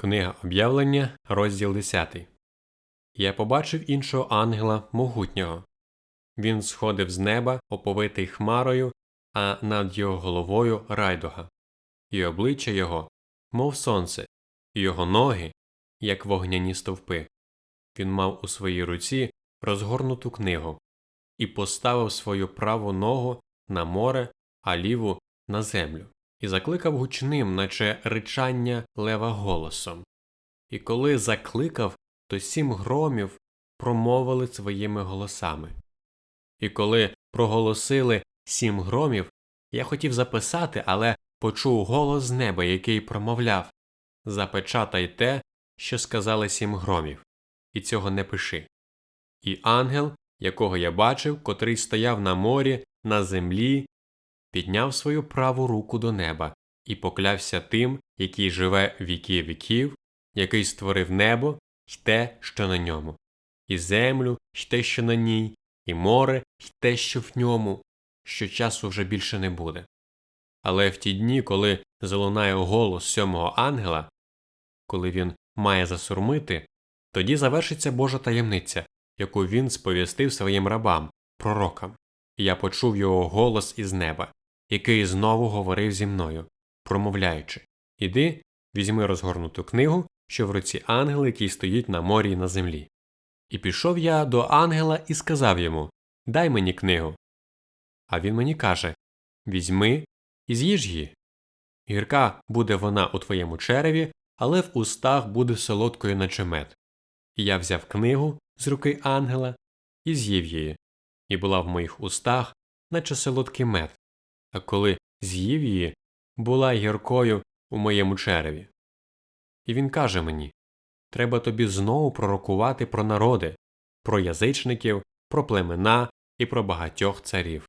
Книга об'явлення, розділ 10. Я побачив іншого ангела могутнього. Він сходив з неба, оповитий хмарою, а над його головою райдуга, і обличчя його, мов сонце, і його ноги, як вогняні стовпи. Він мав у своїй руці розгорнуту книгу і поставив свою праву ногу на море, а ліву на землю, і закликав гучним, наче ричання лева голосом. І коли закликав, то сім громів промовили своїми голосами. І коли проголосили сім громів, я хотів записати, але почув голос з неба, який промовляв Запечатай те, що сказали сім громів, і цього не пиши. І ангел, якого я бачив, котрий стояв на морі, на землі, підняв свою праву руку до неба і поклявся тим, який живе віки віків, який створив небо й те, що на ньому, і землю й те, що на ній, і море й те, що в ньому, що часу вже більше не буде. Але в ті дні, коли залунає голос сьомого ангела, коли він має засурмити, тоді завершиться Божа таємниця, яку він сповістив своїм рабам, пророкам. Я почув його голос із неба, який знову говорив зі мною, промовляючи Іди, візьми розгорнуту книгу, що в руці ангела, який стоїть на морі і на землі. І пішов я до ангела і сказав йому Дай мені книгу. А він мені каже Візьми і з'їж її. Гірка буде вона у твоєму череві, але в устах буде солодкою наче мед. І я взяв книгу з руки ангела і з'їв її, і була в моїх устах, наче солодкий мед, а коли з'їв її, була гіркою у моєму череві. І він каже мені треба тобі знову пророкувати про народи, про язичників, про племена і про багатьох царів.